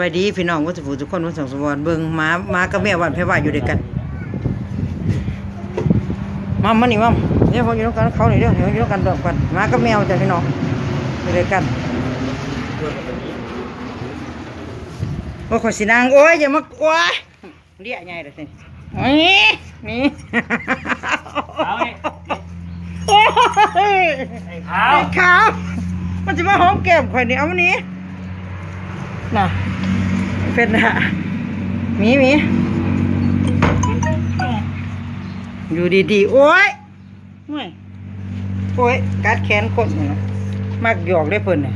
บายดีพี่น้องวัดสุภูทุกคนวัดสองสวรรค์เบิ่งหมาหมากับแม่วันเพว่าอยู่ด้วยกันมัมมานี่มัมเดี๋ยวเขาอยู่ด้วยกันเขาหน่อยเดี๋ยวเขาอยู่ด้วยกันรวมกันหมากับแมวจ้ะพี่น้องอยู่ด้วยกันโอ้ยขอยสินางโอ้ยอย่ามาโอ้ยเรียกไงเด้อสินี่นี่เอาไงโอ้ยไอ้ขาวไอ้ขาวมันจะมาหอมแก้มข่อยนี่เอามานี่น่ะ เป็นน่ะหมีหมีอยู่ดีๆ โอ้ยโอ้ยโอ้ยกัดแขนคนนี่นะมักหยอกได้เพิ่นน่ะ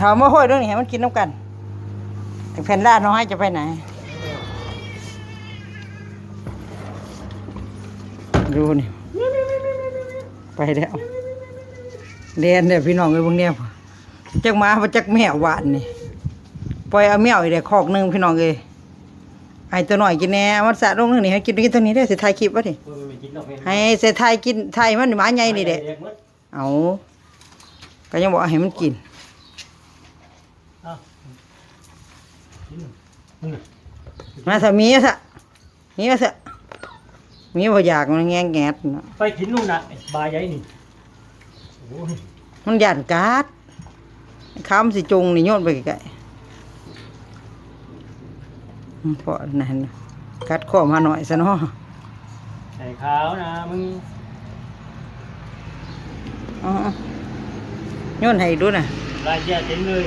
ถามมาห้อยเรื่องนี้ให้มันกินน้ำกันไอ้แพนด้าน้อยจะไปไหน ดูนี่ ไปแล้วเรียนเนี่ยพี่น้องเอ้ยพวกเนี้ยจักหมาบ่จักแมวหวานนี่ ปล่อยเอาแมวอีกเด้คอกหนึงพี่น้องเอ้ยไอ้ตัวน้อยกินแหน่มันสะลงนึงนี่ให้กินกินตัวนี้ได้อสิถ่ายคลิปวะนี่เพิ่นไม่กินดอกเห็นให้เสิถ่ายกินถ่ายมันหมาใหญ่นี่เด้เด็กหมดเอาก็ยังบอกให้มันกินเอากินมึงน่ะมาถ้ามีซะมีซะมีบ่อยากมันแงงแงดเนาะไปกินนู่นน่ะไอ้บาใหญ่นี่โอ้ยมันย่านกาดข้ามสิจงนี่โยนไปไกลๆอืม เพราะนั่นน่ะกัดข้อมาหน่อยซะเนาะไอ้ขาวนะมึงอ๋อโยนให้ดูน่ะรายแย่เต็มเลย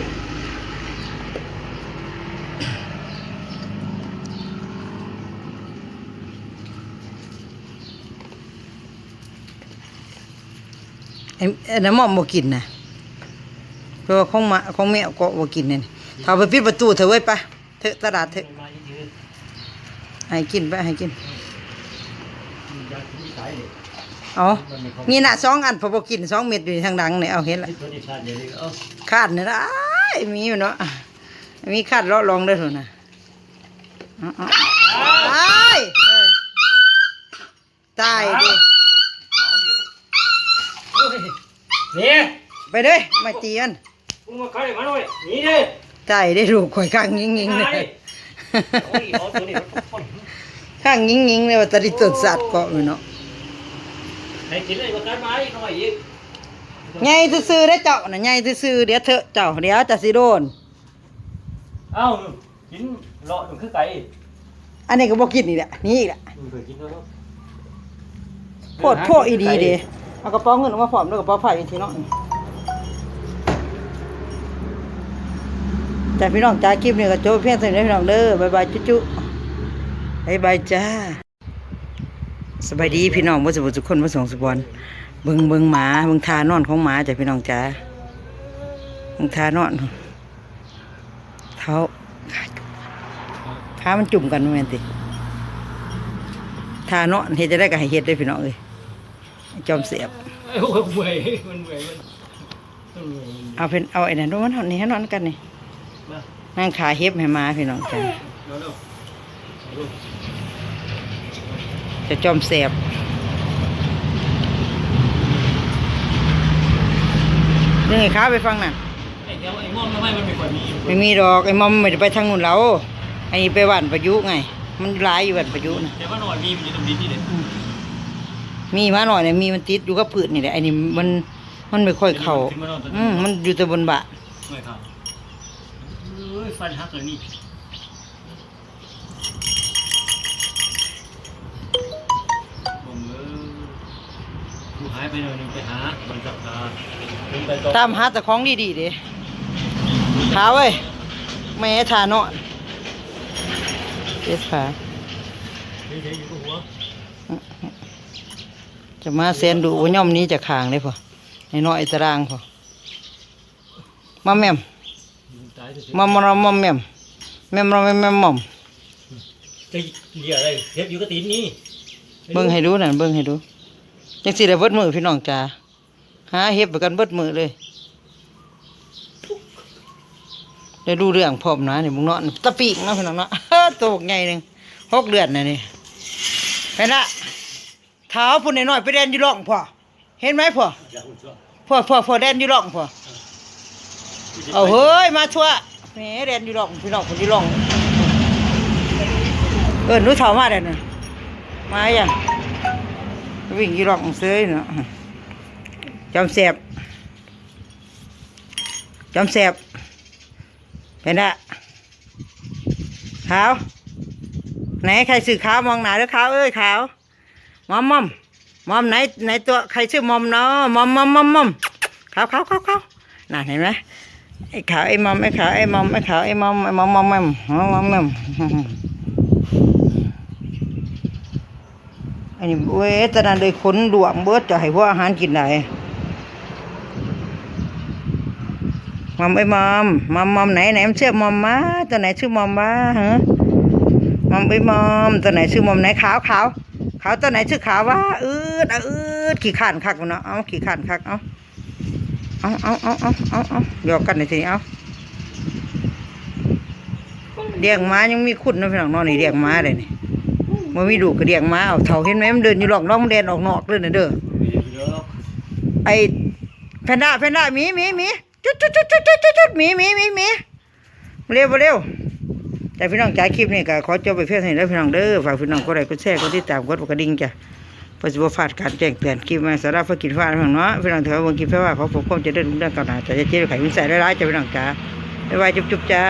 ไอ้ไอ้น้ำมอมบ่กินน่ะเพราะว่าของหมาของแมวก็บ่กินนี่ถ้าไปปิดประตูเถอะเว้ยไปเถอะตลาดเถอะมาเยอะ ให้กินไปให้กินๆอยากกินที่สายเลยเอานี่น่ะสองอันพอบ่กินสองเม็ดอยู่ทางดังนี่เอาเห็นละที่ตัวที่ชาติเดี๋ยวนี้เอาคาดนี่ละอ้ายมีอยู่เนาะ มีคาดเลาะลองได้อเถอะนะเอาเอาตายเออตายดิโอ้ยเนี่ยไปเด้อมาตีมันมึงมาขายมาหน่อยหนี่เด้ตายได้ลูกข่อยข้างยิงยิงๆเลย โอ้ยเอาตัวนี้มาพ่นข้างยิงยิงๆเลยว่าตะดิตดสัตว์เกาะอยู่เนาะให้กินเลยมาขายไม้เข้ามาอีกใหญ่ซื่อได้เจ้าน่ะใหญ่ซื่อเดี๋ยวเถอะเจ้าเดี๋ยวจะสิโดน เอ้ากินเลาะมันคือไกอันนี้ก็บ่กินนี่แหละนี่อีกแหละมึงเคยกินแล้วเนาะโพดโพดอีดีเด้เอากระเป๋าเงินออกมาพร้อมด้วยกระเป๋าไผ่อีกทีเนาะ จ้าพี่น้องจ้าคลิปนี้ก็จบเพียงเท่านี้พี่น้องเด้อบ๊ายบายจุ๊จุ๊บ๊ายบายจ้าสบายดีพี่น้องบ่สมบูรณ์ทุกคนบ่ส่งสุบอลเบิ่งเบิ่งหมาเบิ่งทานอนของหมาจ้ะพี่น้องจ้าเบิ่งทานอนเท้าขาจุ่มขามันจุ่มกันแม่นติทานอนเฮ็ดจะได้ก็ให้เฮ็ดได้อพี่น้องเอ้ยจอมเสียบเอ้ยโอ้ยเมื่อยมันเมื่อยมันมันเมื่อยมันเอาเป็นเอาไอ้นั่นดูมันเอานี่ให้นอนกันนี่มา นั่งขาเฮ็บให้หมาพี่น้องจ้าเร็วเร็วเร็วจะจอมเสียบเรื่องไอ้ขาไปฟังน่ะไอ้เดี๋ยวไอ้ม่วงทำไมมันไม่ค่อยมีไม่มีดอกไอ้มอมไม่ได้ไปทางนู้นแล้วไอ้ไปหวานประยุกต์ไง มันร้ายอยู่หวานประยุกต์นะแต่ว่าหน่อยมีมันอยู่ตรงนี้นี่เลยมีมาหน่อยเนี่ยมีมันติดอยู่กับพืชนี่แหละไอ้นี่มันมันไม่ค่อยเข้าอืมมันอยู่แต่บนบะไม่เข้าเอ้ย ฟันหักเลยนี่ผมเออกูหายไปหน่อยหนึงไปหามันจับตาดึงไปต่อตามหาแต่ของดีๆเด้ขาเว้ยแม่ทานอนเจ็บขาเฉยๆอยู่กับหัวจะมาเซนดูว่าย่อมนี้จะขางได้พอในน้อยตารางพอมาแม่มตายเฉย มอมรอมมอมแม่มแม่มรอมแม่มแม่มหม่อมๆจะเหยียอะไรเทปอยู่กับตีนนี่เบิ่งให้ดูนั่นเบิ่งให้ดูจังสิได้เบิดมือพี่น้องจ้าหาเฮ็บไปกันเบิดมือเลยได้ดูเรื่องพร้อมนะนี่มึงเนาะตะปีกเนาะพี่น้องเนาะตัวบักใหญ่หนึงหกเดือนน่ะนี่ไปละเท้าพุ่นน้อยๆไปแดนอยู่ร่องพ่อเห็นไหมพ่ออย่าหุ่นชั่วพ่อพ่อพ่อแดนอยู่ร่องพ่อ เอาเฮ้ยมาทั่วแหมเรียนอยู่หรอกพี่น้องคนที่ร้องเออหนูเฒ่ามาเด้อน่ะมาอย่างวิ่งอยู่หรอกเซยเนาะจอมแสบจอมแสบเป็นอะขาวไหนใครสื่อขาวมองหนาเด้อขาวเอ้ยขาวมอมมอมมอมไหนไหนตัวใครชื่อมอมเนาะมอมมอมมอมมอมขาวขาวขาวขาวน่ะเห็นไหม ไอ้ขาวไอ้มอมไอ้ขาวไอ้มอมไอ้ขาวไอ้มอมไอ้มอมมอมมอมมอมมอมอันนี้เว้ยตอนนั้นเลยขนหลวงเบิดจะให้พวกอาหารกินได้มอมไอ้มอมมอมมอมไหนไหนมันเชื่อมอมมาตัวไหนชื่อมอมบ้าฮะมอมไปมอมตัวไหนชื่อมอมไหนขาวขาวขาวตัวไหนชื่อขาววะอืดอะอืดขี้ข้านคักเนาะเอาขี้ข้านคักเอา เอาเอาเอาเอาเอาเอาหยอกกันหน่อยสิเอาเลี้ยงม้ายังมีคุณนะพี่น้องนอนนี่เลี้ยงม้าเลยนี่มันมีดูกก็เลี้ยงม้าเอาเท่าเห็นไหมมันเดินอยู่หลอกน้องมันเดินออกนอกเลยนะเด้อไปเด้อไอแพนด้าแพนด้ามีมีมีจุดจุดจุดจุดจุดจุดจุดมีมีมีมีเร็วเร็วแต่พี่น้องจ่ายคลิปนี่ก็ขอจบไปเพียงเท่านี้แล้วพี่น้องเด้อฝากพี่น้องกดไลค์กดแชร์กดติดตามกดกระดิ่งจ้ะ เพื่อจะบ่พลาดการแจ้งเตือนคลิปมาสาระเพื่อกินฟ้าพี่น้องเนาะพี่น้องเถอะบางคลิปแปลว่าขอผมความเจะเดินเรื่องเก่าหน้าจะเจ๊ไข่วิสัยร้ายจะพี่น้องจ้าบ๊ายบายจุ๊บจ้า